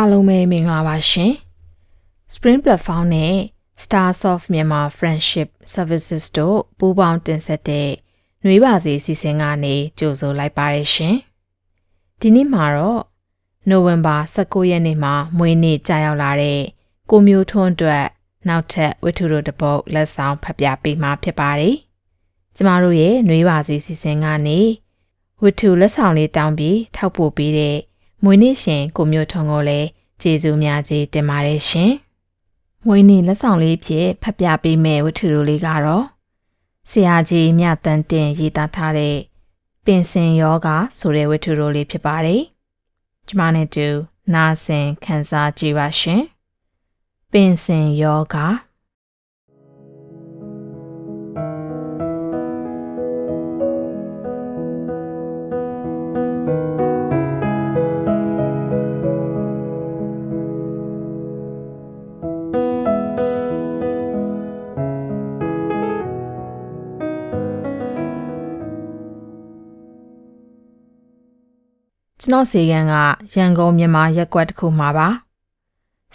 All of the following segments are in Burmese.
အားလုံးပဲမင်္ဂလာပါရှင် Spring Platform နဲ့ Stars of Myanmar Friendship Services တို့ပူးပေါင်းတင်ဆက်တဲ့ຫນွေပါစီစီစဉ်ကနေကြိုဆိုလိုက်ပါတယ်ရှင်ဒီနေ့မှာတော့နိုဝင်ဘာ19ရက်နေ့မှာမွေးနေ့ကြာရောက်လာတဲ့ကိုမျိုးထွန်းအတွက် နောက်ထပ်ဝတ္ထုတို့တစ်ပုဒ်လက်ဆောင်ဖတ်ပြပေးမှာဖြစ်ပါတယ်ကျမတို့ရဲ့ຫນွေပါစီစီစဉ်ကနေဝတ္ထုလက်ဆောင်လေးတောင်းပြီးထောက်ပို့ပေးတဲ့မွေးနေ့ရှင်ကိုမျိုးထွန်းကိုလည်းကျေးဇူးများကြီးတင်ပါတယ်ရှင်။မွေးနေ့လက်ဆောင်လေးဖြစ်ဖတ်ပြပေးမယ့်ဝတ္ထုတို့လေးကတော့ဆရာကြီးမြတန်တင်ရေးသားထားတဲ့ပင်စင်ယောဂဆိုတဲ့ဝတ္ထုတို့လေးဖြစ်ပါတယ်။ကျမနဲ့တူနာဆင်ခန်းစားကြည့်ပါရှင်။ ပင်စင်ယောဂကျွန်တော်စေကန်ကရန်ကုန်မြန်မာရက်ကွက်တစ်ခုမှာပါ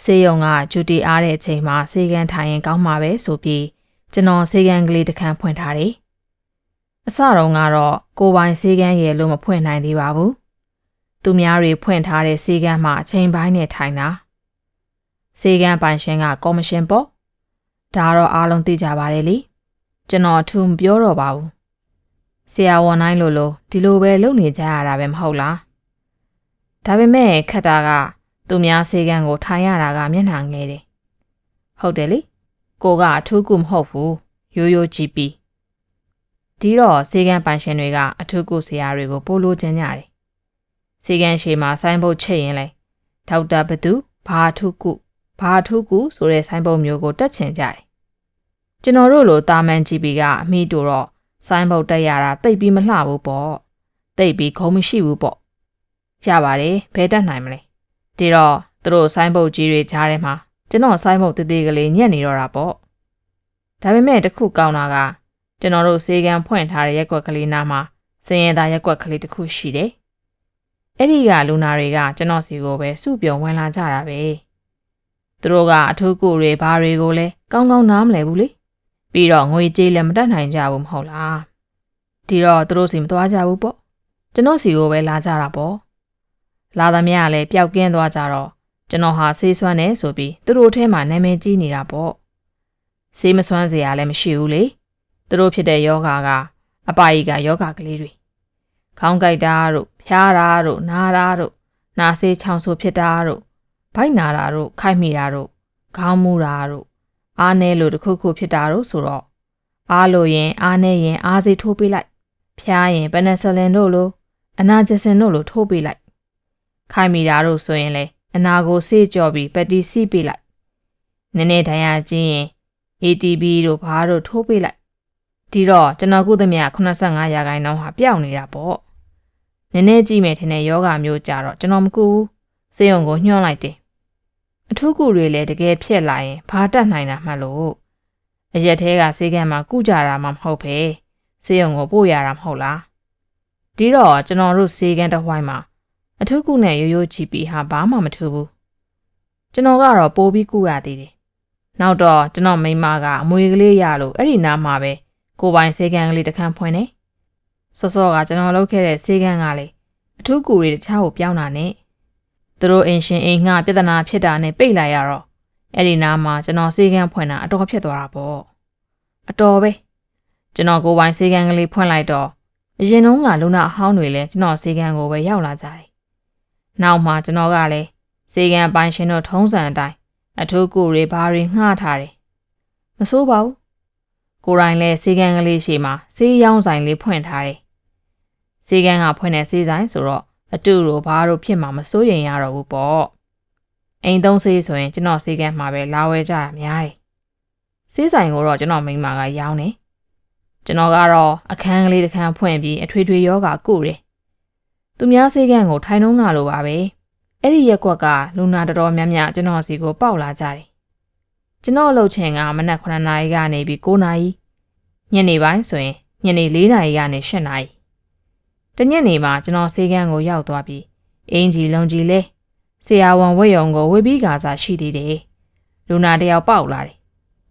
စေယုံကဂျူတီအားတဲ့အချိန်မှာစေကန်ထိုင်ရင်ကောင်းမှာပဲဆိုပြီးကျွန်တော်စေကန်ကလေးတစ်ခန်းဖွင့်ထားတယ်အစတုန်းကတော့ကိုပိုင်စေကန်ရဲ့လို့မဖွင့်နိုင်သေးပါဘူးသူများတွေဖွင့်ထားတဲ့စေကန်မှာအချိန်ပိုင်းနဲ့ထိုင်တာစေကန်ပိုင်ရှင်ကကော်မရှင်ပေါ့ဒါတော့အားလုံးသိကြပါတယ်လေကျွန်တော်အထူးမပြောတော့ပါဘူးဆရာဝန်တိုင်းလိုလိုဒီလိုပဲလုပ်နေကြရတာပဲမဟုတ်လားဒါပေမဲ့ခက်တာက သူများစေကံကိုထိုင်ရတာကမျက်နှာငယ်တယ်။ဟုတ်တယ်လေ။ကိုကအထူးကူမဟုတ်ဘူး။ရိုးရိုးကြည့်ပြီးဒီတော့စေကံပိုင်ရှင်တွေကအထူးကူဆရာတွေကိုပို့လို့ခြင်းကြတယ်။စေကံရှေမှာဆိုင်းဘုတ်ချိတ်ရင်လဲဒေါက်တာဘသူဘာအထူးကူဘာအထူးကူဆိုတဲ့ဆိုင်းဘုတ်မျိုးကိုတက်ချင်ကြတယ်။ကျွန်တော်တို့လိုတာမန်ကြည့်ပြီးကအမိတို့တော့ဆိုင်းဘုတ်တက်ရတာတိတ်ပြီးမလှဘူးပေါ့။တိတ်ပြီးခုံမရှိဘူးပေါ့ရပါတယ်ဘဲတက်နိုင်မလဲ ဒီတော့သူတို့ဆိုင်းဘုတ်ကြီးတွေကြားထဲမှာကျွန်တော်ဆိုင်းဘုတ်တည်တည်ကလေးညက်နေတော့တာပေါ့ဒါပေမဲ့တခုကောင်းတာကကျွန်တော်တို့စေကံဖွင့်ထားတဲ့ရက်ွက်ကလေးနားမှာစင်ရသားရက်ွက်ကလေးတစ်ခုရှိတယ်အဲ့ဒီကလူနာတွေကကျွန်တော်စီကိုပဲစုပြုံဝင်လာကြတာပဲသူတို့ကအထူးကိုတွေဘာတွေကိုလဲကောင်းကောင်းနားမလဲဘူးလေပြီးတော့ငွေကြေးလည်းမတတ်နိုင်ကြဘူးမဟုတ်လားဒီတော့သူတို့စီမသွားကြဘူးပေါ့ကျွန်တော်စီကိုပဲလာကြတာပေါ့ လာသမျှလည်းပျောက်ကင်းသွားကြတော့ကျွန်တော်ဟာဆေးဆွမ်းနေဆိုပြီးသူတို့ထဲမှာနာမည်ကြီးနေတာပေါ့ဆေးမဆွမ်းစရာလည်းမရှိဘူးလေသူတို့ဖြစ်တဲ့ယောဂါကအပါယီကယောဂါကလေးတွေခေါင်းကိုက်တာတို့ဖျားတာတို့နားတာတို့နာဆေးချောင်းဆိုဖြစ်တာတို့ဗိုက်နာတာတို့ခိုက်မိတာတို့ခေါင်းမူတာတို့အားနဲလို့တခုခုဖြစ်တာတို့ဆိုတော့အားလို့ရင်အားနဲရင်အားစိထိုးပေးလိုက်ဖျားရင်ပနက်ဆလင်တို့လိုအနာဂျစင်တို့လိုထိုးပေးလိုက် ခိုင်မိတာတို့ဆိုရင်လေအနာကိုစေးကြော်ပြီးပက်တီစီးပေးလိုက်နည်းနည်းဒဏ်ရာကျင်းရင် ATB တို့ဘာတို့ထိုးပေးလိုက်ဒီတော့ကျွန်တော်ကုသမြ85ရာခိုင်နှုန်းဟာပျောက်နေတာပေါ့နည်းနည်းကြည့်မယ်ထင်တဲ့ယောဂမျိုးကြတော့ကျွန်တော်မကူဘူးစေယုံကိုညှော့လိုက်တယ်အထူးကူတွေလည်းတကယ်ဖြစ်လာရင်ဘာတတ်နိုင်တာမှလို့အရက်သေးကစေကံမှာကုကြတာမှမဟုတ်ပဲစေယုံကိုပို့ရတာမဟုတ်လားဒီတော့ကျွန်တော်တို့စေကံတစ်ဝိုင်းမှာ အထူးကုနဲ့ရိုးရိုးကြည့်ပြီးဟာဘာမှမထူဘူးကျွန်တော်ကတော့ပိုးပြီးကုရသေးတယ်နောက်တော့ကျွန်တော်မိမကအမွေကလေးရလို့အဲ့ဒီနားမှာပဲကိုပိုင်စေကန်းကလေးတစ်ခန်းဖွင့်နေစောစောကကျွန်တော်လုပ်ခဲ့တဲ့စေကန်းကလေအထူးကူတွေတခြားကိုပြောင်းတာနဲ့သူတို့အင်ရှင်အိမ်ငှပြဿနာဖြစ်တာနဲ့ပိတ်လိုက်ရတော့အဲ့ဒီနားမှာကျွန်တော်စေကန်းဖွင့်တာအတော်ဖြစ်သွားတာပေါ့အတော်ပဲကျွန်တော်ကိုပိုင်စေကန်းကလေးဖွင့်လိုက်တော့အရင်တုန်းကလုံနာအဟောင်းတွေလည်းကျွန်တော်စေကန်းကိုပဲရောက်လာကြတယ် နောက်မှကျွန်တော်ကလည်းဇေကံပိုင်ရှင်တို့ထုံးစံအတိုင်းအထူးကိုတွေဘာတွေငှားထားတယ်မဆိုးပါဘူးကိုရိုင်းလဲဇေကံကလေးရှိမှာစေးရောင်းဆိုင်လေးဖွင့်ထားတယ်ဇေကံကဖွင့်တဲ့စေးဆိုင်ဆိုတော့အတူတို့ဘာတို့ဖြစ်မှာမစိုးရင်ရတော့ဘူးပေါ့အိမ်သုံးစေးဆိုရင်ကျွန်တော်စေးကံမှာပဲလာဝဲကြတာများတယ်စေးဆိုင်ကိုတော့ကျွန်တော်မိန်းမကရောင်းတယ်ကျွန်တော်ကတော့အခန်းကလေးတစ်ခန်းဖွင့်ပြီးအထွေထွေယောဂကုတယ် သူများစေးကန့်ကိုထိုင်နှုံးငါလိုပါပဲအဲ့ဒီရက်ကွက်ကလူနာတော်တော်များများကျွန်တော်စီကိုပေါက်လာကြတယ်ကျွန်တော်အလုပ်ချိန်ကမနက်9နာရီကနေပြီး9နာရီညနေပိုင်းဆိုရင်ညနေ4နာရီကနေ10နာရီတညနေမှာကျွန်တော်ဆေးကန်းကိုရောက်သွားပြီးအင်ဂျီလုံကြီးလဲဆရာဝန်ဝက်ယုံကိုဝေပြီးကာစားရှိသေးတယ်လူနာတယောက်ပေါက်လာတယ်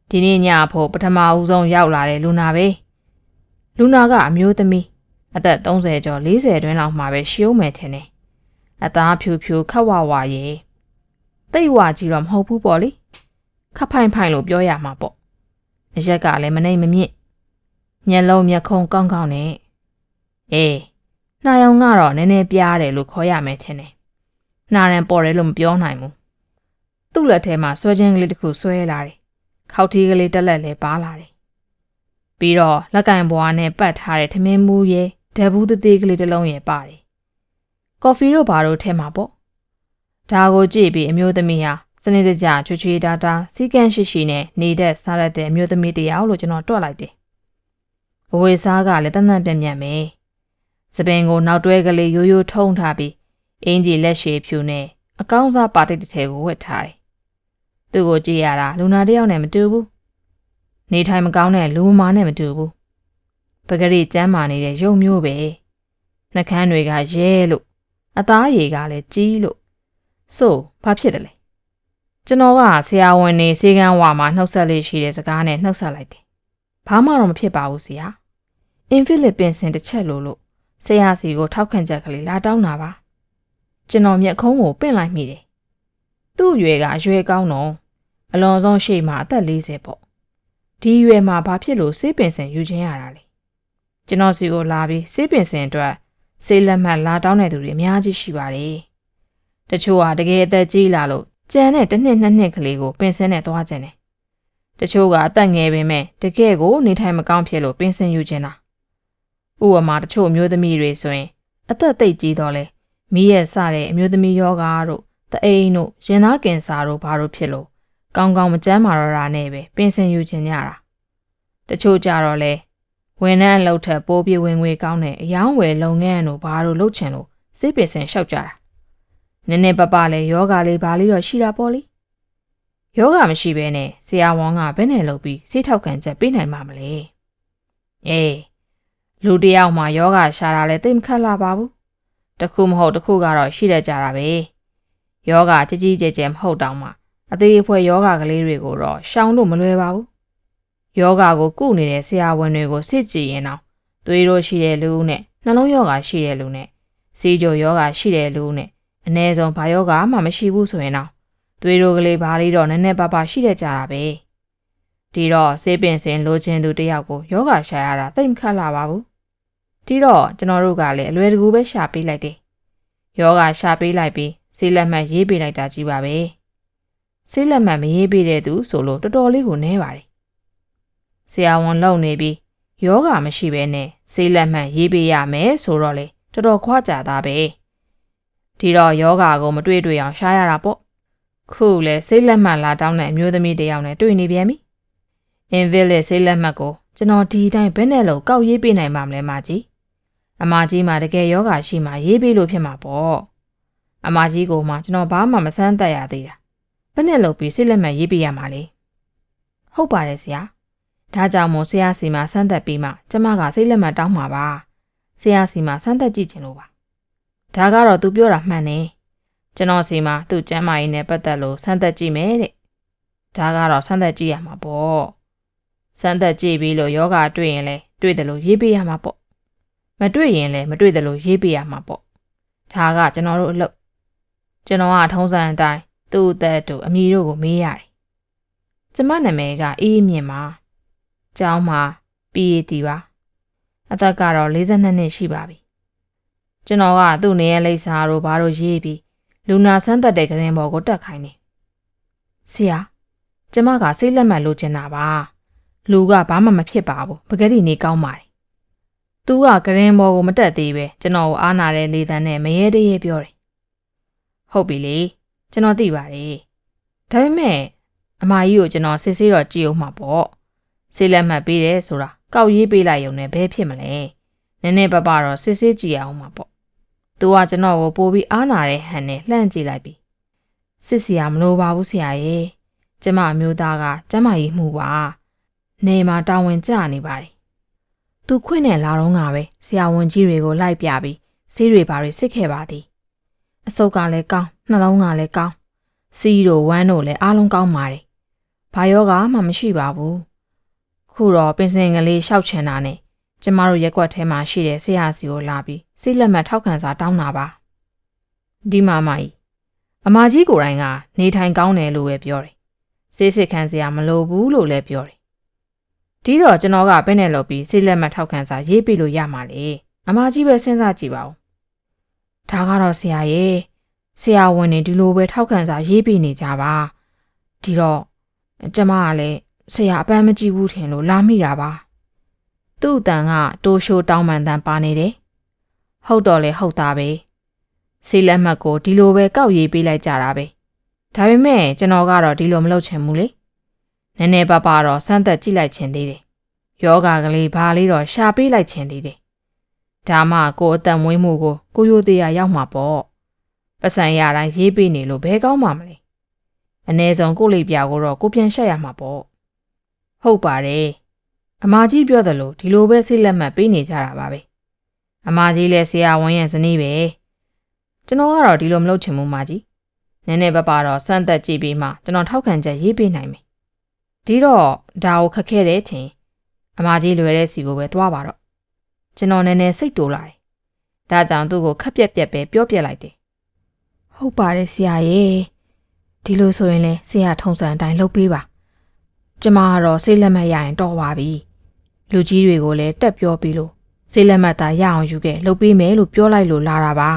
ဒီနေ့ညဖို့ပထမဦးဆုံးရောက်လာတဲ့လူနာပဲလူနာကအမျိုးသမီး အသက်30ကျော်40တွင်းလောက်မှာပဲရှိအောင်မယ်ထင်တယ်အသားဖြူဖြူခက်ဝဝရေတိတ်ဝကြီးတော့မဟုတ်ဘူးပေါ့လေခပ်ဖိုင်ဖိုင်လို့ပြောရမှာပေါ့အရက်ကလည်းမနှိမ်မမြင့်မျက်လုံးမျက်ခုံးကောင်းကောင်းနဲ့အေးနှာရောင်ကတော့နည်းနည်းပြားတယ်လို့ခေါ်ရမယ်ထင်တယ်နှာရန်ပေါ်တယ်လို့မပြောနိုင်ဘူးသူ့လက်ထဲမှာဆွဲချင်းကလေးတစ်ခုဆွဲလာတယ်ခောက်ထီးကလေးတက်လက်လည်းပါလာတယ်ပြီးတော့လက်ကင်ဘွားနဲ့ပတ်ထားတဲ့ထမင်းမူးရဲ့ ဓာဘူးသေးသေးကလေးတစ်လုံးရဲ့ပါတယ်ကော်ဖီတို့ဘာတို့ထဲမှာပေါ့ဒါကိုကြည့်ပြီးအမျိုးသမီးဟာစနေတကျချွချွေတာတာစီကန်းရှိရှိနဲ့နေတဲ့စားရတဲ့အမျိုးသမီးတယောက်လို့ကျွန်တော်တွက်လိုက်တယ်ဘဝေစားကလည်းတန်တန်ပြန့်ပြန့်ပဲစပင်ကိုနောက်တွဲကလေးရိုးရိုးထုံထားပြီးအင်ဂျီလက်ရှည်ဖြူနဲ့အကောင်းစားပါတိတ်တစ်ထည်ကိုဝတ်ထားတယ်သူ့ကိုကြည့်ရတာလူနာတယောက်နဲ့မတူဘူးနေထိုင်မကောင်းတဲ့လူမမာနဲ့မတူဘူး ပဂရိကျမ်းမာနေတဲ့ရုပ်မျိုးပဲနှကန်းတွေကရဲလို့အသားရည်ကလည်းကြီးလို့ဆိုဘာဖြစ်တယ်လဲကျွန်တော်ကဆရာဝန်နေစေကန်းဝါမှာနှုတ်ဆက်လေးရှိတဲ့စကားနဲ့နှုတ်ဆက်လိုက်တယ်ဘာမှတော့မဖြစ်ပါဘူးဆရာအင်ဖိလစ်ပင်စင်တစ်ချက်လို့လို့ဆရာစီကိုထောက်ခံချက်ကလေးလာတောင်းတာပါကျွန်တော်မျက်ခုံးကိုပင့်လိုက်မိတယ်သူ့အရွယ်ကအရွယ်ကောင်းတော့အလွန်ဆုံးရှေ့မှာအသက်40ပေါ့ဒီအရွယ်မှာဘာဖြစ်လို့စေးပင်စင်ယူခြင်းရတာလဲ ကျွန်တော်စီကိုလာပြီးစေးပင်စင်အတွက်စေးလက်မှတ်လာတောင်းတဲ့သူတွေအများကြီးရှိပါတယ်တချို့ဟာတကယ်အသက်ကြီးလာလို့ကြံတဲ့တစ်နှစ်နှစ်နှစ်ကလေးကိုပင်စင်နဲ့သွားခြင်းတယ်တချို့ကအသက်ငယ်ပေမဲ့တကယ်ကိုနေထိုင်မကောင်းဖြစ်လို့ပင်စင်ယူခြင်းတာဥပမာတချို့မျိုးသမီးတွေဆိုရင်အသက်သိပ်ကြီးတော့လဲမီးရဲ့စတဲ့အမျိုးသမီးယောဂါတို့တအိမ်တို့ရင်သားကင်ဆာတို့ဘာတို့ဖြစ်လို့ကောင်းကောင်းမကျန်းမာတော့တာနဲ့ပဲပင်စင်ယူခြင်းကြတာတချို့ကြတော့လဲ ဝန်ထမ်းအလုပ်ထက်ပိုးပြေဝင်ငွေကောင်းတဲ့အယောင်းဝယ်လုပ်ငန်းတို့ဘာတို့လုပ်ချင်လို့စိတ်ပင်စင်လျှောက်ကြတာနည်းနည်းပပလဲယောဂါလေးဘာလေးတော့ရှိတာပေါ့လေယောဂမရှိဘဲနဲ့ဆရာဝန်ကဘယ်နဲ့လုပ်ပြီးစိတ်ထောက်ခံချက်ပေးနိုင်မှာမလဲအေးလူတယောက်မှယောဂရှာတာလဲသိမခက်လာပါဘူးတခုမဟုတ်တခုကတော့ရှိတတ်ကြတာပဲယောဂကြီးကြီးကျယ်ကျယ်မဟုတ်တောင်မှအသေးအဖွဲယောဂကလေးတွေကိုတော့ရှောင်လို့မလွယ်ပါဘူး ယောဂကိုကုနေတဲ့ဆရာဝန်တွေကိုစစ်ကြည့်ရင်တော့သွေးတို့ရှိတဲ့လူနဲ့နှလုံးယောဂရှိတဲ့လူနဲ့စီးကြိုယောဂရှိတဲ့လူနဲ့အ ਨੇ ဆုံးဘာယောဂမှမရှိဘူးဆိုရင်တော့သွေးတို့ကလေးဘာလေးတော့နည်းနည်းပါးပါးရှိတတ်ကြတာပဲဒီတော့စေးပင်စင်လိုချင်သူတယောက်ကိုယောဂရှာရတာသိမခက်လာပါဘူးဒီတော့ကျွန်တော်တို့ကလည်းအလွယ်တကူပဲရှာပေးလိုက်တယ်ယောဂရှာပေးလိုက်ပြီးဆေးလက်မှတ်ရေးပေးလိုက်တာကြီးပါပဲဆေးလက်မှတ်မရေးပေးတဲ့သူဆိုလို့တော်တော်လေးကိုနဲပါတယ် ဆရာဝန်လုံနေပြီးယောဂမရှိဘဲနဲ့ဆေးလက်မှတ်ရေးပေးရမယ်ဆိုတော့လေတော်တော်ခွာကြတာပဲဒီတော့ယောဂကိုမတွေ့တွေ့အောင်ရှားရတာပေါ့ခုလဲဆေးလက်မှတ်လာတောင်းတဲ့အမျိုးသမီးတယောက်နဲ့တွေ့နေပြန်ပြီအင်ဗစ်လက်ဆေးလက်မှတ်ကိုကျွန်တော်ဒီတိုင်းဘယ်နဲ့လို့ကောက်ရေးပေးနိုင်မှာမလဲမကြီးအမကြီးမှာတကယ်ယောဂရှိမှရေးပေးလို့ဖြစ်မှာပေါ့အမကြီးကိုမှကျွန်တော်ဘာမှမစမ်းတတ်ရသေးတာဘယ်နဲ့လို့ပြီးဆေးလက်မှတ်ရေးပေးရမှာလဲဟုတ်ပါတယ်ဆရာ ဒါကြောင့်မို့ဆရာစီမှာစမ်းသက်ပြီးမှကျမကစိတ်လက်မှတ်တောင်းမှာပါဆရာစီမှာစမ်းသက်ကြည့်ချင်လို့ပါဒါကတော့သူပြောတာမှန်တယ်ကျွန်တော်စီမှာသူ့ကျမ်းမာရေးနဲ့ပတ်သက်လို့စမ်းသက်ကြည့်မယ်တဲ့ဒါကတော့စမ်းသက်ကြည့်ရမှာပေါ့စမ်းသက်ကြည့်ပြီးလို့ယောဂတွေ့ရင်လဲတွေ့တယ်လို့ရေးပေးရမှာပေါ့မတွေ့ရင်လဲမတွေ့တယ်လို့ရေးပေးရမှာပေါ့ဒါကကျွန်တော်တို့အလုပ်ကျွန်တော်ကထုံးစံအတိုင်းသူ့အသက်တို့အမီတို့ကိုမေးရတယ်ကျမနာမည်ကအေးမြင့်ပါ ကျောင်းမှာ PAT ပါအသက်ကတော့42နှစ်ရှိပါပြီကျွန်တော်ကသူ့နေရလိပ်စာတို့ဘာတို့ရေးပြီးလူနာဆန်းသက်တဲ့ကရင်ဘော်ကိုတက်ခိုင်းနေဆရာကျမကစိတ်လက်မှတ်လိုချင်တာပါလူကဘာမှမဖြစ်ပါဘူးပကတိနေကောင်းပါတယ်သူကကရင်ဘော်ကိုမတက်သေးပဲကျွန်တော်ကိုအားနာတဲ့လေတန်းနဲ့မရဲတရဲပြောတယ်ဟုတ်ပြီလေကျွန်တော်သိပါတယ်ဒါပေမဲ့အမကြီးကိုကျွန်တော်စစ်ဆေးတော့ကြည့်အောင်မှာပေါ့ ဆေးလက်မှတ်ပေးတယ်ဆိုတာကောက်ရေးပေးလိုက်ရုံနဲ့ဘယ်ဖြစ်မလဲနည်းနည်းပပတော့စစ်ဆေးကြည့်အောင်မှာပေါ့သူကကျွန်တော်ကိုပို့ပြီးအားနာတဲ့ဟန်နဲ့လှမ်းကြည့်လိုက်ပြီစစ်စီရမလိုပါဘူးဆရာရဲ့ကျမအမျိုးသားကကျမကြီးမှုပါနေမှာတာဝန်ကျနေပါတယ်သူခွင့်နဲ့လာတော့ငါပဲဆရာဝန်ကြီးတွေကိုလိုက်ပြပြီးဆေးတွေပါတွေစစ်ခဲ့ပါသည်အဆုတ်ကလည်းကောင်းနှလုံးကလည်းကောင်းစီးတို့ဝမ်းတို့လည်းအားလုံးကောင်းပါတယ်ဘာယောဂမှမရှိပါဘူး ခုတော့ပင်စင်ကလေးရှောက်ချင်တာနဲ့ကျမတို့ရက်ကွက်ထဲမှာရှိတဲ့ဆရာစီကိုလာပြီးစိတ်လက်မှတ်ထောက်ခံစာတောင်းတာပါဒီမှာမကြီးအမကြီးကိုယ်တိုင်ကနေထိုင်ကောင်းတယ်လို့ပဲပြောတယ်စိတ်စစ်ခံစရာမလိုဘူးလို့လည်းပြောတယ်ဒီတော့ကျွန်တော်ကဘယ်နဲ့လုပ်ပြီးစိတ်လက်မှတ်ထောက်ခံစာရေးပြလို့ရမှာလေအမကြီးပဲစဉ်းစားကြည့်ပါဦးဒါကတော့ဆရာရဲ့ဆရာဝန်တွေဒီလိုပဲထောက်ခံစာရေးပြနေကြပါဒီတော့ကျမကလည်း ဆရာအပန်းမကြည့်ဘူးထင်လို့လာမိတာပါသူ့အတန်ကတိုးရှိုးတောင်းပန်တန်ပါနေတယ်ဟုတ်တော့လေဟုတ်တာပဲစိတ်လက်မှတ်ကိုဒီလိုပဲကောက်ရေးပေးလိုက်ကြတာပဲဒါပေမဲ့ကျွန်တော်ကတော့ဒီလိုမလုပ်ချင်ဘူးလေနည်းနည်းပါးပါတော့စမ်းသက်ကြည့်လိုက်ချင်သေးတယ်ယောဂကလေးဘာလေးတော့ရှာပေးလိုက်ချင်သေးတယ်ဒါမှကိုယ်အသက်မွေးမှုကိုကိုရိုသေးရရောက်မှာပေါ့ပတ်စံရတိုင်းရေးပေးနေလို့ဘဲကောင်းမှာမလဲအ ਨੇ ဆုံးကိုလိပ်ပြာကိုတော့ကိုပြန်ရှက်ရမှာပေါ့ ဟုတ်ပါတယ်အမကြီးပြောတယ်လို့ဒီလိုပဲစိတ်လက်မှတ်ပေးနေကြတာပါပဲအမကြီးလည်းဆရာဝန်ရဲ့ဇနီးပဲကျွန်တော်ကတော့ဒီလိုမလုပ်ချင်ဘူးမကြီးနည်းနည်းပါးပါတော့စမ်းသက်ကြည့်ပြီးမှကျွန်တော်ထောက်ခံချက်ရေးပေးနိုင်မယ်ဒီတော့ဒါကိုခက်ခဲတဲ့ချင်းအမကြီးလွယ်တဲ့စီကိုပဲသွားပါတော့ကျွန်တော်နည်းနည်းစိတ်တိုးလာတယ်ဒါကြောင့်သူ့ကိုခက်ပြက်ပြက်ပဲပြောပြလိုက်တယ်ဟုတ်ပါတယ်ဆရာရဲ့ဒီလိုဆိုရင်လဲဆရာထုံစံအတိုင်းလုပ်ပေးပါ ကျမကတော့စိတ်လက်မှတ်ရရင်တော်ပါပြီလူကြီးတွေကိုလည်းတက်ပြောပြီးလို့စိတ်လက်မှတ်သာရအောင်ယူခဲ့လုပ်ပေးမယ်လို့ပြောလိုက်လို့လာတာပါ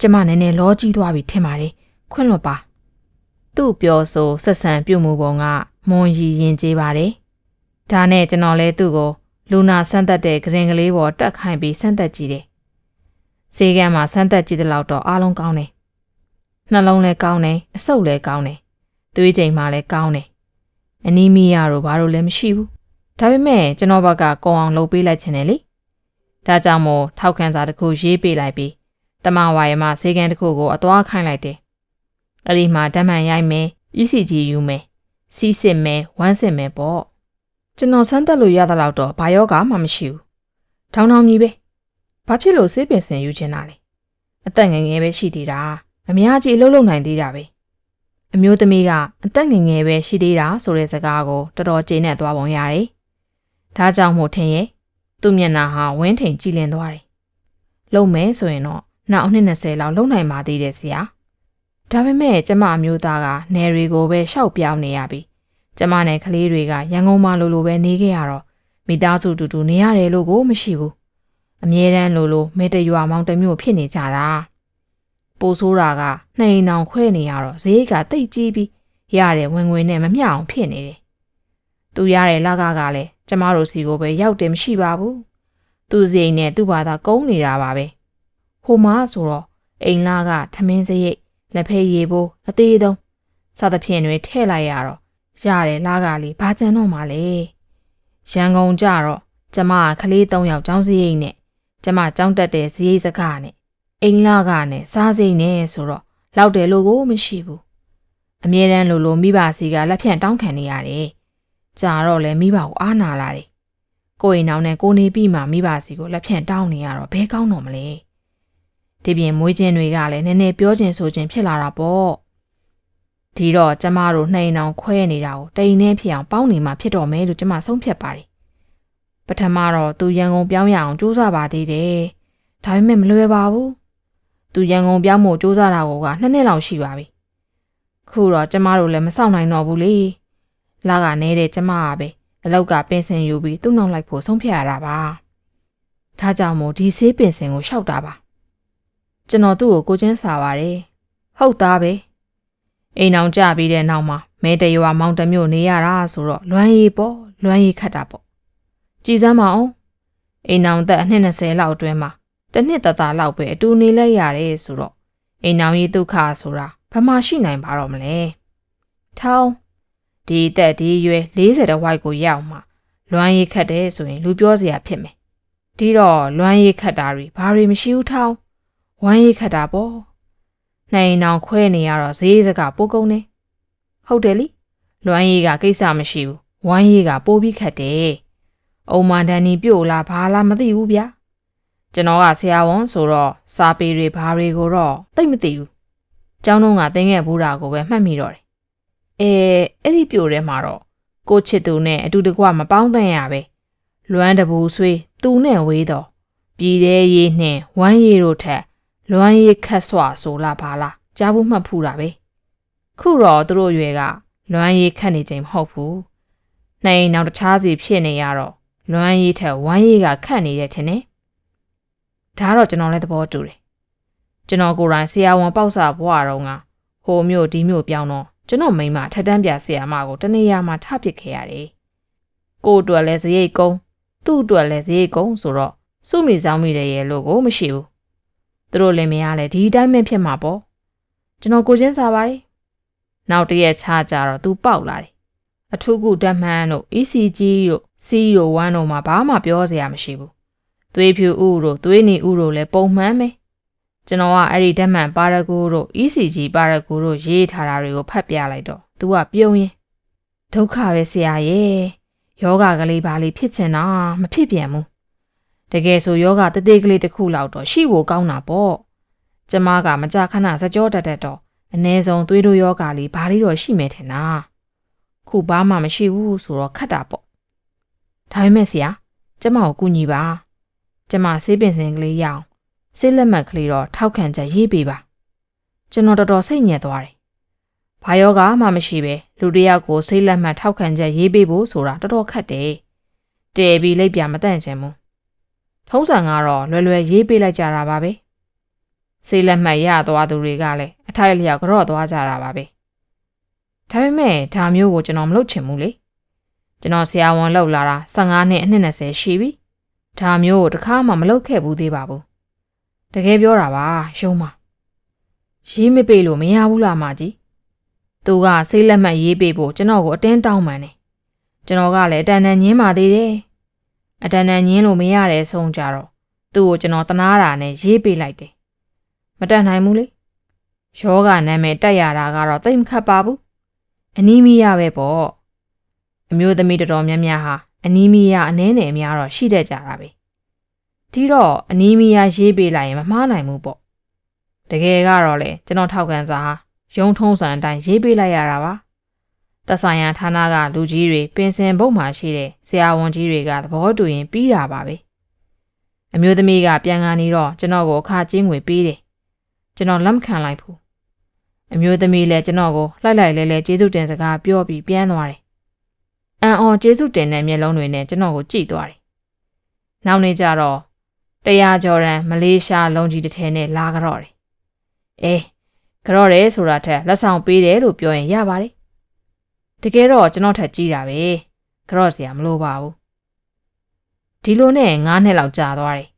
ကျမနည်းနည်းလောကြီးသွားပြီထင်ပါတယ်ခွင့်လွတ်ပါသူ့ပြောဆိုဆက်ဆံပြုမှုပုံကမွန်ရီရင်ကျေးပါတယ်ဒါနဲ့ကျွန်တော်လည်းသူ့ကိုလူနာဆန်းသက်တဲ့ဂရင်ကလေးပေါ်တက်ခိုင်းပြီးဆန်းသက်ကြည့်တယ်ဈေးကမ်းမှာဆန်းသက်ကြည့်တဲ့လောက်တော့အားလုံးကောင်းတယ်နှလုံးလည်းကောင်းတယ်အဆုပ်လည်းကောင်းတယ်သွေးချိန်မှလည်းကောင်းတယ် အနီမီယာတို့ဘာလို့လည်းမရှိဘူးဒါပေမဲ့ကျွန်တော်ဘက်ကကောင်းအောင်လုပ်ပေးလိုက်ချင်တယ်လေဒါကြောင့်မို့ထောက်ခံစာတစ်ခုရေးပေးလိုက်ပြီးတမဝါရမဈေးကမ်းတစ်ခုကိုအသွားခိုင်းလိုက်တယ်အဲ့ဒီမှာဓာတ်မှန်ရိုက်မယ်ပြည်စီကြီးယူမယ်စီးစစ်မယ်ဝမ်းစစ်မယ်ပေါ့ကျွန်တော်ဆန်းသက်လို့ရတဲ့လောက်တော့ဘာယောဂမှမရှိဘူးထောင်းထောင်းကြီးပဲဘာဖြစ်လို့စေးပင်စင်ယူချင်တာလဲအသက်ငယ်ငယ်ပဲရှိသေးတာအများကြီးအလုပ်လုပ်နိုင်သေးတာပဲ အမျိုးသမီးကအသက်ငယ်ငယ်ပဲရှိသေးတာဆိုတဲ့စကားကိုတော်တော်ကျေနပ်သွားပုံရတယ်ဒါကြောင့်မို့ထင်ရဲ့သူ့မျက်နှာဟာဝင်းထိန်ကြည်လင်သွားတယ်လုံမဲဆိုရင်တော့နောက်နှစ်20လောက်လုံနိုင်ပါသေးတယ်ဆရာဒါပေမဲ့ကျမအမျိုးသားကနယ်တွေကိုပဲရှောက်ပြောင်းနေရပြီကျမနဲ့ကလေးတွေကရန်ကုန်မှာလိုလိုပဲနေခဲ့ရတော့မိသားစုတူတူနေရတယ်လို့ကိုမရှိဘူးအမြဲတမ်းလိုလိုမေတ္တရွာမောင်တမျိုးဖြစ်နေကြတာ ပိုဆိုးတာကနှိမ်အောင်ခွဲနေရတော့ဈေးကတိတ်ကြီးပြီးရတဲ့ဝင်ငွေနဲ့မမျှအောင်ဖြစ်နေတယ်သူရတဲ့လကကလည်းကျမတို့စီကိုပဲရောက်တယ်မရှိပါဘူးသူစိန်နဲ့သူ့ဘာသာကုန်းနေတာပါပဲဟိုမှာဆိုတော့အိမ်လာကထမင်းစရိတ်လက်ဖက်ရည်ဖို့အသေးဆုံးစသဖြင့်တွေထည့်လိုက်ရတော့ရတယ်လားကလေးဘာကြံတော့မှလဲရန်ကုန်ကြတော့ကျမကကလေး၃ယောက်ចောင်းစရိတ်နဲ့ကျမចောင်းတက်တဲ့စရိတ်စကားနဲ့ အိမ်လာကနဲ့စားစိတ်နဲ့ဆိုတော့လောက်တယ်လို့ကိုမရှိဘူးအမြဲတမ်းလိုလိုမိဘစီကလက်ဖြန့်တောင်းခံနေရတယ်ကြာတော့လဲမိဘကိုအားနာလာတယ်ကိုအိမ်အောင်နဲ့ကိုနေပြီးမှမိဘစီကိုလက်ဖြန့်တောင်းနေရတော့ဘဲကောင်းတော့မလဲဒီပြင်မွေးခြင်းတွေကလည်းနည်းနည်းပြောခြင်းဆိုခြင်းဖြစ်လာတာပေါ့ဒီတော့ကျမတို့နှိမ်အောင်ခွဲနေတာကိုတိန်နဲ့ဖြစ်အောင်ပေါင်းနေမှဖြစ်တော့မယ်လို့ကျမဆုံးဖြတ်ပါတယ်ပထမတော့သူရန်ကုန်ပြောင်းရအောင်ကြိုးစားပါသေးတယ်ဒါပေမဲ့မလွယ်ပါဘူး သူရန်ကုန်ပြောင်းဖို့ကြိုးစားတာကနှစ်နှစ်လောက်ရှိပါပြီခုတော့ကျမတို့လည်းမစောင့်နိုင်တော့ဘူးလေလာကနေတဲ့ကျမကပဲအလောက်ကပင်စင်ယူပြီးသူ့နောက်လိုက်ဖို့ဆုံးဖြတ်ရတာပါဒါကြောင့်မို့ဒီဆေးပင်စင်ကိုရှောက်တာပါကျွန်တော်သူ့ကိုကိုချင်းစာပါတယ်ဟုတ်သားပဲအိမ်အောင်ကြပြီးတဲ့နောက်မှာမဲတရွာမောင်တမျိုးနေရတာဆိုတော့လွမ်းရည်ပေါ့လွမ်းရည်ခတ်တာပေါ့ကြည်စမ်းမအောင်အိမ်အောင်သက်အနှစ်20လောက်အတွင်းမှာ တစ်နှစ်တသားလောက်ပဲအတူနေလိုက်ရတယ်ဆိုတော့အိမ်အောင်ရည်ဒုက္ခဆိုတာဘာမှရှိနိုင်ပါတော့မလဲထောင်းဒီတက်ဒီရွယ်40တဝိုက်ကိုရောက်မှလွမ်းရည်ခတ်တယ်ဆိုရင်လူပြောစရာဖြစ်မယ်ဒီတော့လွမ်းရည်ခတ်တာတွေဘာတွေမရှိဘူးထောင်းဝမ်းရည်ခတ်တာပေါ့နိုင်အောင်ခွဲနေရတော့ဈေးစကပိုးကုန်နေဟုတ်တယ်လीလွမ်းရည်ကကိစ္စမရှိဘူးဝမ်းရည်ကပိုးပြီးခတ်တယ်အုံမန်ဒန်နီပြို့လားဘာလားမသိဘူးဗျာ ကျွန်တော်ကဆရာဝန်ဆိုတော့စာပေတွေဘာတွေကိုတော့သိမသိဘူးကျောင်းတုန်းကသင်ခဲ့ဘူးတာကိုပဲမှတ်မိတော့တယ်အဲအဲ့ဒီပြို့ထဲမှာတော့ကိုချစ်သူနဲ့အတူတကွမပေါင်းသင့်ရပဲလွမ်းတပူဆွေးသူနဲ့ဝေးတော့ပြည်သေးရေးနှင့်ဝမ်းရည်တို့ထက်လွမ်းရည်ခတ်ဆွဆိုလားဘာလားကြားဖို့မှတ်ဖူးတာပဲခုတော့သူတို့ရွယ်ကလွမ်းရည်ခတ်နေချိန်မဟုတ်ဘူးနိုင်နောက်တခြားစီဖြစ်နေရတော့လွမ်းရည်ထက်ဝမ်းရည်ကခတ်နေတဲ့ထင်တယ် ဒါတော့ကျွန်တော်လည်းသဘောတူတယ်ကျွန်တော်ကိုယ်တိုင်ဆရာဝန်ပေါက်စာဘွားတော့ကဟိုမျိုးဒီမျိုးပြောင်းတော့ကျွန်တော်မိမထက်တန်းပြဆရာမကိုတနေရာမှာထပစ်ခဲ့ရတယ်ကိုအတွက်လည်းဇရိတ်ကုန်းသူ့အတွက်လည်းဇရိတ်ကုန်းဆိုတော့စုမိဆောင်မိတယ်ရဲ့လို့ကိုမရှိဘူးသူတို့လည်းမရလဲဒီတိုင်းပဲဖြစ်မှာပေါ့ကျွန်တော်ကိုချင်းစားပါတယ်နောက်တရက်ခြားကြတော့သူပေါက်လာတယ်အထူးကုဓာတ်မှန်တို့ ECG တို့ C တို့1တို့မှာဘာမှပြောစရာမရှိဘူး သွေးဖြူဥတို့သွေးနီဥတို့လည်းပုံမှန်ပဲကျွန်တော်ကအဲ့ဒီဓာတ်မှန်ပါရဂူတို့ ECG ပါရဂူတို့ရေးထားတာတွေကိုဖတ်ပြလိုက်တော့ तू ကပြုံးရင်ဒုက္ခပဲဆရာရဲ့ယောဂကလေးပါလေးဖြစ်ချင်တာမဖြစ်ပြန်ဘူးတကယ်ဆိုယောဂတသေးကလေးတစ်ခုလောက်တော့ရှိဖို့ကောင်းတာပေါ့ကျမကမကြခဏစကြောတက်တက်တော့အ ਨੇ ဆုံးသွေးတို့ယောဂလေးဘာလေးတော့ရှိမယ်ထင်တာခုဘာမှမရှိဘူးဆိုတော့ခတ်တာပေါ့ဒါပေမဲ့ဆရာကျမကိုကူညီပါ ကျမဆေးပင်စင်ကလေးရအောင်ဆေးလက်မှတ်ကလေးတော့ထောက်ခံချက်ရေးပေးပါကျွန်တော်တော်တော်စိတ်ညစ်သွားတယ်ဘာယောဂမှမရှိပဲလူတစ်ယောက်ကိုဆေးလက်မှတ်ထောက်ခံချက်ရေးပေးဖို့ဆိုတာတော်တော်ခက်တယ်တဲပြီးလိုက်ပြမတန့်ချင်ဘူးထုံးစံကတော့လွယ်လွယ်ရေးပေးလိုက်ကြတာပါပဲဆေးလက်မှတ်ရသွားသူတွေကလည်းအထိုက်လျောက်ကြော့သွားကြတာပါပဲဒါပေမဲ့ဒါမျိုးကိုကျွန်တော်မလုပ်ချင်ဘူးလေကျွန်တော်ဆရာဝန်လောက်လာတာ15နှစ်အနှစ်20ရှိပြီ ဒါမျိုးကိုတခါမှမလုပ်ခဲ့ဘူးသေးပါဘူးတကယ်ပြောတာပါရုံးပါရေးမပေးလို့မရဘူးလားမကြီးသူကဆေးလက်မှတ်ရေးပေးဖို့ကျွန်တော်ကိုအတင်းတောင်းပန်တယ်ကျွန်တော်ကလည်းအတန်တန်ညင်းပါသေးတယ်အတန်တန်ညင်းလို့မရတဲ့ဆုံးကြတော့သူ့ကိုကျွန်တော်တနာတာနဲ့ရေးပေးလိုက်တယ်မတတ်နိုင်ဘူးလေယောဂနာမည်တက်ရတာကတော့တိတ်မခတ်ပါဘူးအနီးမီးရပဲပေါ့အမျိုးသမီးတော်တော်များများဟာ အနီးမီးရအနည်းနဲ့အများတော့ရှိတတ်ကြတာပဲဒီတော့အနီးမီးရရေးပေးလိုက်ရင်မမှားနိုင်ဘူးပေါ့တကယ်ကတော့လေကျွန်တော်ထောက်ခံစာဟာရုံထုံးစံအတိုင်းရေးပေးလိုက်ရတာပါသက်ဆိုင်ရာဌာနကလူကြီးတွေပင်စင်ဘုတ်မှရှိတဲ့ဆရာဝန်ကြီးတွေကသဘောတူရင်ပြီးတာပါပဲအမျိုးသမီးကပြန်ကန်နေတော့ကျွန်တော်ကိုအခကျင်းငွေပေးတယ်ကျွန်တော်လက်မခံလိုက်ဘူးအမျိုးသမီးလည်းကျွန်တော်ကိုလှိုက်လိုက်လဲလဲကျေးဇူးတင်စကားပြောပြီးပြန်သွားတယ် အန်အော်ကျေးဇူးတင်တဲ့မျက်လုံးတွေနဲ့ကျွန်တော်ကိုကြည့်သွားတယ်နောက်နေ့ကျတော့တရားကျော်ရန်မလေးရှားလုံကြီးတစ်ထဲနဲ့လာကြတော့တယ်အေးကြော့တယ်ဆိုတာထက်လက်ဆောင်ပေးတယ်လို့ပြောရင်ရပါတယ်တကယ်တော့ကျွန်တော်ထက်ကြီးတာပဲကြော့စရာမလိုပါဘူးဒီလိုနဲ့9နှစ်လောက်ကြာသွားတယ်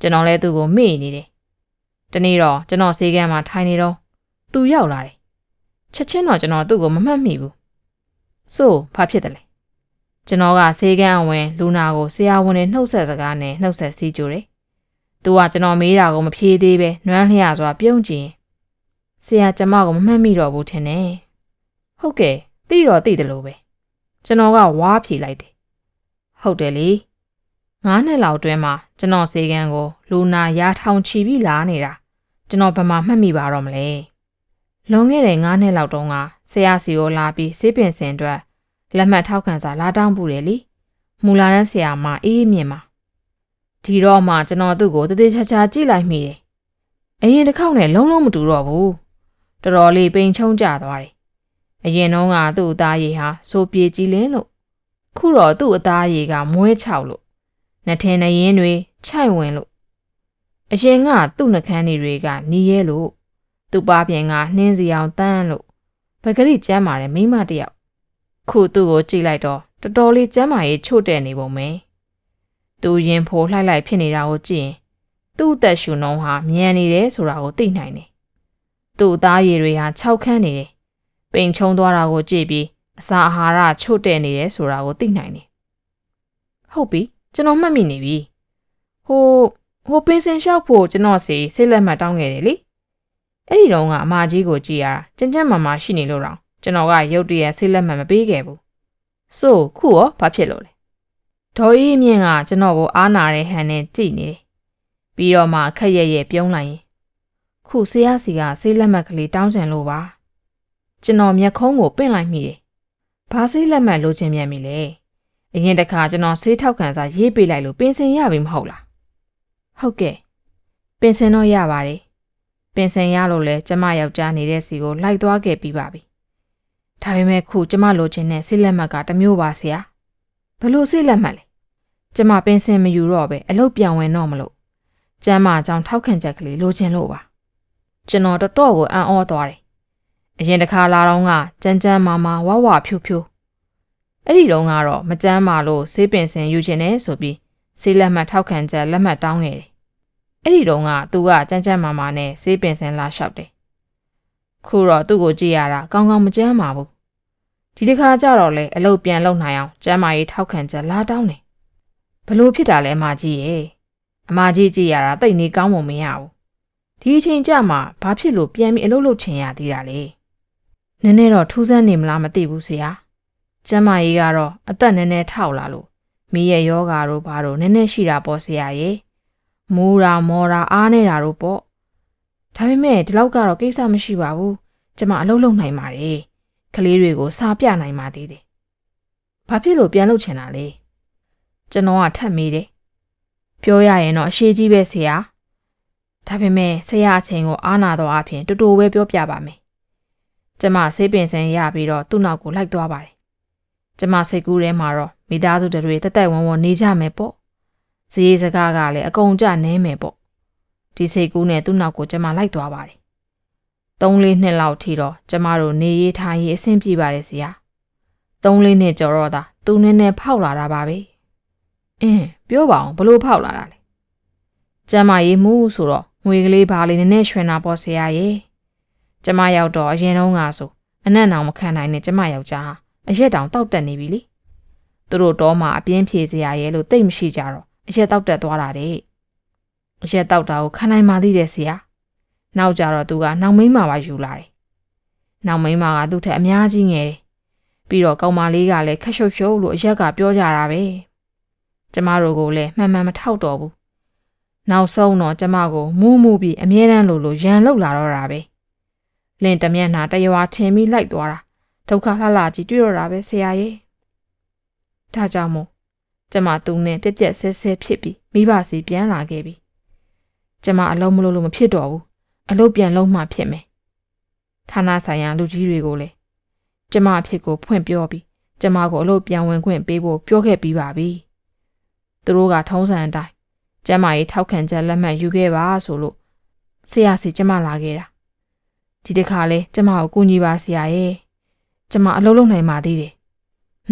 ကျွန်တော်လည်းသူ့ကိုမေ့နေတယ်တနေ့တော့ကျွန်တော်ဆေးကမ်းမှာထိုင်နေတော့သူရောက်လာတယ်ချက်ချင်းတော့ကျွန်တော်သူ့ကိုမမှတ်မိဘူးဆိုဘာဖြစ်တယ်လဲ ကျွန်တော်ကဆေးကမ်းအဝင်လူနာကိုဆရာဝန်နဲ့နှုတ်ဆက်စကားနဲ့နှုတ်ဆက်စီးကြိုတယ်သူကကျွန်တော်မေးတာကိုမဖြေသေးပဲနွမ်းလျစွာပြုံးကြည့်ဆရာကျမကိုမမှတ်မိတော့ဘူးထင်တယ်ဟုတ်ကဲ့သိတော့သိတယ်လို့ပဲကျွန်တော်ကဝါးဖြေလိုက်တယ်ဟုတ်တယ်လေငါးနှစ်လောက်တွင်းမှာကျွန်တော်စေကန်းကိုလူနာရာထောင်ချီပြီးလာနေတာကျွန်တော်ဘာမှမှတ်မိပါတော့မလဲလွန်ခဲ့တဲ့9နှစ်လောက်တုန်းကဆရာစီကိုလာပြီးဆေးပင်စင်အတွက် လက်မှတ်ထောက်ခံစာလာတောင်းပူတယ်လေမူလာတန်းဆရာမအေးမြင့်မှာဒီတော့မှကျွန်တော်သူ့ကိုတသေးချာချာကြည့်လိုက်မိတယ်အရင်တစ်ခေါက်နဲ့လုံးလုံးမတူတော့ဘူးတော်တော်လေးပိန်ချုံကြသွားတယ်အရင်တုန်းကသူ့အသားရည်ဟာဆိုပြေကြည်လင်းလို့ခုတော့သူ့အသားရည်ကမွဲချောက်လို့နှထင်နှရင်တွေခြိုက်ဝင်လို့အရင်ကသူ့နှကန်းတွေကနီးရဲလို့သူ့ပါပြင်ကနှင်းစီအောင်တန်းလို့ပဂရိကျမ်းမာတဲ့မိမတယောက် ခုသူ့ကိုကြည့်လိုက်တော့တော်တော်လေးကျမ်းမာရေးချို့တဲ့နေပုံပဲသူရင်ဖိုလှိုက်လိုက်ဖြစ်နေတာကိုကြည့်ရင်သူ့အသက်ရှူနှုံးဟာမြန်နေတယ်ဆိုတာကိုသိနိုင်တယ်သူ့သားရည်တွေဟာခြောက်ခမ်းနေတယ်ပိန်ချုံသွားတာကိုကြည့်ပြီးအစာအာဟာရချို့တဲ့နေတယ်ဆိုတာကိုသိနိုင်တယ်ဟုတ်ပြီကျွန်တော်မှတ်မိနေပြီဟိုဟိုပင်စင်လျှောက်ဖို့ကျွန်တော်စီစိတ်လက်မှတ်တောင်းခဲ့တယ်လေအဲ့ဒီတော့ကအမကြီးကိုကြည်ရတာကြင်ကြက်မာမာရှိနေလို့တော့ ကျွန်တော်ကရုတ်တရက်ဆေးလက်မှတ်မပေးခဲ့ဘူးဆိုခုရောဘာဖြစ်လို့လဲဒေါ်ကြီးအမြင့်ကကျွန်တော်ကိုအားနာတဲ့ဟန်နဲ့ကြည့်နေတယ်ပြီးတော့မှခက်ရက်ရက်ပြုံးလိုက်ရင်ခုဆရာစီကဆေးလက်မှတ်ကလေးတောင်းချင်လို့ပါကျွန်တော်မျက်ခုံးကိုပင့်လိုက်မိတယ်ဘာဆေးလက်မှတ်လိုချင်မြန်ပြီလဲအရင်တခါကျွန်တော်ဆေးထောက်ခံစာရေးပေးလိုက်လို့ပင်စင်ရပြီမဟုတ်လားဟုတ်ကဲ့ပင်စင်တော့ရပါတယ်ပင်စင်ရလို့လဲကျမယောက်ျားနေတဲ့စီကိုလိုက်သွားခဲ့ပြီးပါပြီ ဒါပေမဲ့ခုကျမလိုချင်တဲ့ဆေးလက်မှတ်ကတစ်မျိုးပါဆရာဘလို့ဆေးလက်မှတ်လဲကျမပင်စင်မယူတော့ပဲအလုပ်ပြန်ဝင်တော့မလို့ကျမ်းမာကြောင်ထောက်ခံချက်ကလေးလိုချင်လို့ပါကျွန်တော်တော်တော်ကိုအံ့ဩသွားတယ်အရင်တစ်ခါလာတော့ကကြမ်းကြမ်းမာမာဝဝဖြူဖြူအဲ့ဒီတော့ကတော့မကြမ်းမာလို့ဆေးပင်စင်ယူချင်တယ်ဆိုပြီးဆေးလက်မှတ်ထောက်ခံချက်လက်မှတ်တောင်းခဲ့တယ်အဲ့ဒီတော့ကသူကကြမ်းကြမ်းမာမာနဲ့ဆေးပင်စင်လာလျှောက်တယ်ခုတော့သူ့ကိုကြည့်ရတာကောင်းကောင်းမကြမ်းပါဘူး ဒီတစ်ခါကျတော့လေအလုပ်ပြန်လုပ်နိုင်အောင်ကျမ်းမာရေးထောက်ခံချက်လာတောင်းတယ်ဘလို့ဖြစ်တာလဲအမကြီးရဲ့အမကြီးကြည့်ရတာတိတ်နေကောင်းမှမရဘူးဒီအချိန်ကြမှာဘာဖြစ်လို့ပြန်ပြီးအလုပ်လုပ်ချင်ရသေးတာလဲနည်းနည်းတော့ထူးဆန်းနေမလားမသိဘူးဆရာကျမ်းမာရေးကတော့အသက်နည်းနည်းထောက်လာလို့မိရဲ့ယောဂါတို့ဘာတို့နည်းနည်းရှိတာပေါ့ဆရာရဲ့မူတာမောတာအားနေတာတို့ပေါ့ဒါပေမဲ့ဒီလောက်ကတော့ကိစ္စမရှိပါဘူးကျမအလုပ်လုပ်နိုင်ပါတယ် ကလေးတွေကိုစာပြနိုင်ပါသေးတယ်ဘာဖြစ်လို့ပြန်လုပ်ချင်တာလဲကျွန်တော်ကထပ်မေးတယ်ပြောရရင်တော့အရှိကြီးပဲဆရာဒါပေမဲ့ဆရာအချိန်ကိုအားနာတော့အဖြစ်တူတူပဲပြောပြပါမယ်ကျမဆေးပင်စင်ရပြီးတော့သူ့နောက်ကိုလိုက်သွားပါတယ်ကျမစိတ်ကူးထဲမှာတော့မိသားစုတွေတက်တက်ဝန်းဝန်းနေကြမယ်ပေါ့ဇေးစကားကလည်းအကုန်ကြနဲမယ်ပေါ့ဒီစိတ်ကူးနဲ့သူ့နောက်ကိုကျမလိုက်သွားပါတယ် ၃လေးနှစ်လောက်ထိတော့ကျမတို့နေရေးထိုင်ရေးအဆင်ပြေပါတယ်ဆရာ၃လေးနှစ်ကျော်တော့သာသူနည်းနည်းဖောက်လာတာပါပဲအင်းပြောပါအောင်ဘလို့ဖောက်လာတာလဲကျမရေးမှုဆိုတော့ငွေကလေးဘာလေးနည်းနည်းရွှင်တာပေါ့ဆရာရဲ့ကျမရောက်တော့အရင်တုန်းကဆိုအနက်နောင်မခံနိုင်နဲ့ကျမယောက်ျားအရက်တောင်တောက်တက်နေပြီလေသူတို့တော့မှအပြင်းဖြေစရာရဲ့လို့တိတ်မရှိကြတော့အရက်တောက်တက်သွားတာတဲ့အရက်တောက်တာကိုခံနိုင်မှသေးတယ်ဆရာ နောက်ကြတော့သူကနောက်မိန်းမပါယူလာတယ်နောက်မိန်းမကသူ့ထက်အများကြီးငယ်တယ်ပြီးတော့ကောင်မလေးကလည်းခက်ရှုပ်ရှုပ်လို့အရက်ကပြောကြတာပဲကျမတို့ကိုလည်းမှန်မှန်မထောက်တော့ဘူးနောက်ဆုံးတော့ကျမကိုမူးမူးပြီးအမြဲတမ်းလိုလိုရန်လောက်လာတော့တာပဲလင်တမျက်နှာတရွာထင်ပြီးလိုက်သွားတာဒုက္ခလှလှကြီးတွေ့တော့တာပဲဆရာရဲ့ဒါကြောင့်မို့ကျမသူနဲ့ပြက်ပြက်ဆဲဆဲဖြစ်ပြီးမိဘစီပြန်လာခဲ့ပြီကျမအလုံးမလို့လို့မဖြစ်တော့ဘူး အလုပ်ပြန်လုံးမှဖြစ်မယ်ဌာနဆိုင်ရာလူကြီးတွေကိုလည်းကျမအဖြစ်ကိုဖွင့်ပြောပြီးကျမကိုအလုပ်ပြန်ဝင်ခွင့်ပေးဖို့ပြောခဲ့ပြီးပါပြီသူတို့ကထုံးစံအတိုင်းကျမကြီးထောက်ခံချက်လက်မှတ်ယူခဲ့ပါဆိုလို့ဆရာစီကျမလာခဲ့တာဒီတစ်ခါလဲကျမကိုကူညီပါဆရာရဲ့ကျမအလုပ်လုပ်နိုင်ပါသေးတယ်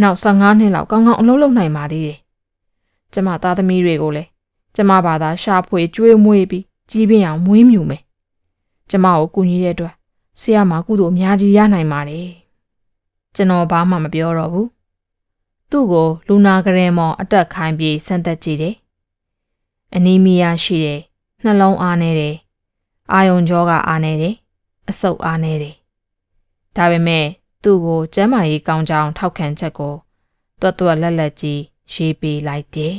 နောက်15နှစ်လောက်ကောင်းကောင်းအလုပ်လုပ်နိုင်ပါသေးတယ်ကျမသားသမီးတွေကိုလည်းကျမဘာသာရှာဖွေကြွေးမွေးပြီးကြီးပြင်းအောင်မွေးမြူမယ် ကျမကိုကူညီတဲ့အတွက်ဆရာမကုသိုလ်အများကြီးရနိုင်ပါတယ်ကျွန်တော်ဘာမှမပြောတော့ဘူးသူ့ကိုလူနာကရင်မော်အတက်ခိုင်းပြီးဆန့်သက်ကြည့်တယ်အနီမီယာရှိတယ်နှလုံးအားနေတယ်အာယုံကြောကအားနေတယ်အဆုတ်အားနေတယ်ဒါပေမဲ့သူ့ကိုကျမ်းမာရေးကောင်းကြောင်းထောက်ခံချက်ကိုတွတ်တွတ်လက်လက်ကြီးရေးပေးလိုက်တယ်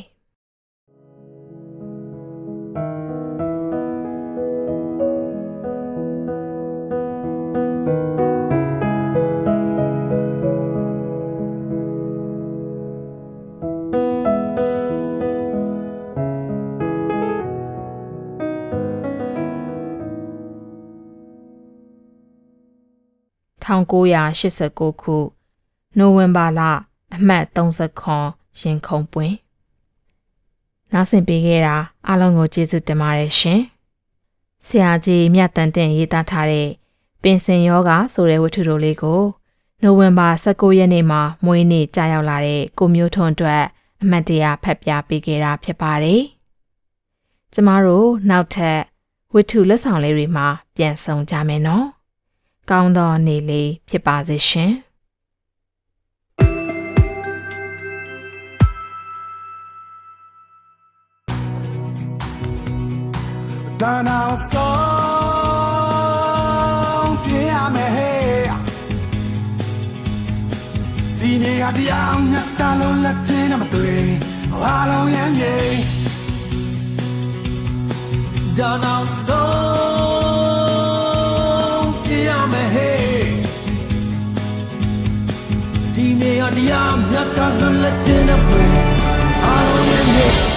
1989ခုနိုဝင်ဘာလအမှတ်30ခွန်ရင်ခုန်ပွင့်နားဆင်ပေးခဲ့တာအားလုံးကိုကျေးဇူးတင်ပါတယ်ရှင်ဆရာကြီးမြတ်တန်တင်ရေးသားထားတဲ့ပင်စင်ယောဂဆိုတဲ့ဝတ္ထုတို့လေးကိုနိုဝင်ဘာ19ရက်နေ့မှာမွေးနေ့ကြာရောက်လာတဲ့ကိုမျိုးထွန်းအတွက်အမှတ်တရဖတ်ပြပေးခဲ့တာဖြစ်ပါတယ်ကျမတို့နောက်ထပ်ဝတ္ထုလက်ဆောင်လေးတွေမှာပြန်ဆောင်ကြမယ်နော် ကောင်းသောနေ့လေးဖြစ်ပါစေရှင်။။ဒါနောက်ဆုံးပြရမယ်ဟဲ့ဒီနေရာတရားမြတ်တာလုံးလက်ချင်းနဲ့မတွေ့အားလုံးရမ်းမြေဒါနောက် တရားမြတ်တာလုံးလက်ချင်းနဲ့တွေ့အားလုံးရမ်းမြေ